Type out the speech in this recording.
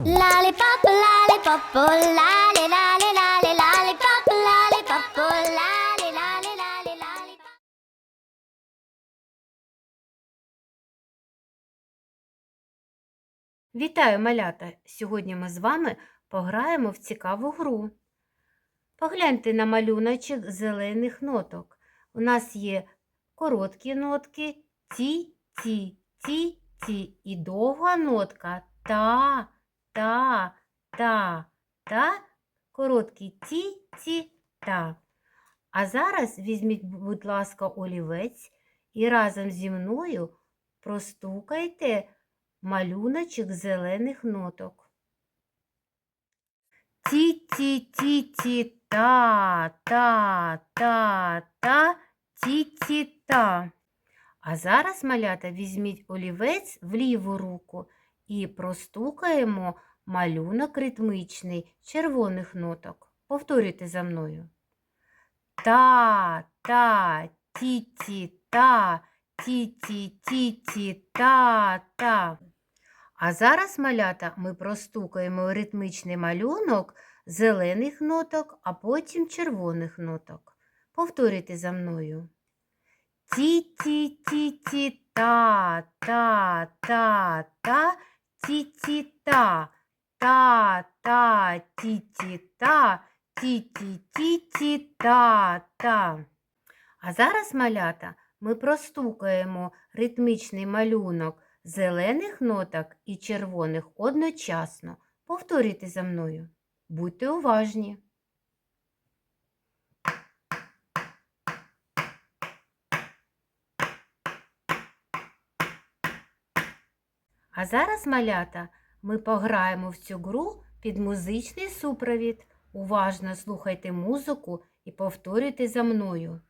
Lollipop, lollipop, oh, oh, lolly, lolly, lolly, lollipop. Вітаю, малята! Сьогодні ми з вами пограємо в цікаву гру. Погляньте на малюночок зелених ноток. У нас є короткі нотки ті, ті, ті, ті і довга нотка та, та, та, та, короткі ті, ті, та. А зараз візьміть, будь ласка, олівець і разом зі мною простукайте малюночок зелених ноток. Ті-ті-ті-ті та та та та ті-ті-та. А зараз, малята, візьміть олівець в ліву руку і простукаємо малюнок ритмичний червоних ноток. Повторюйте за мною. Та, та, ті-ті, та, ті-ті-ті-ті, та, та. А зараз, малята, ми простукаємо ритмичний малюнок зелених ноток, а потім червоних ноток. Повторюйте за мною. Ті-ті-ті-ті, та, та, та, та, ті-ті-та, та, та, та, ті-ті-та, ті-ті-ті-ті, та, та. А зараз, малята, ми простукаємо ритмічний малюнок зелених ноток і червоних одночасно. Повторюйте за мною. Будьте уважні. А зараз, малята, ми пограємо в цю гру під музичний супровід. Уважно слухайте музику і повторюйте за мною.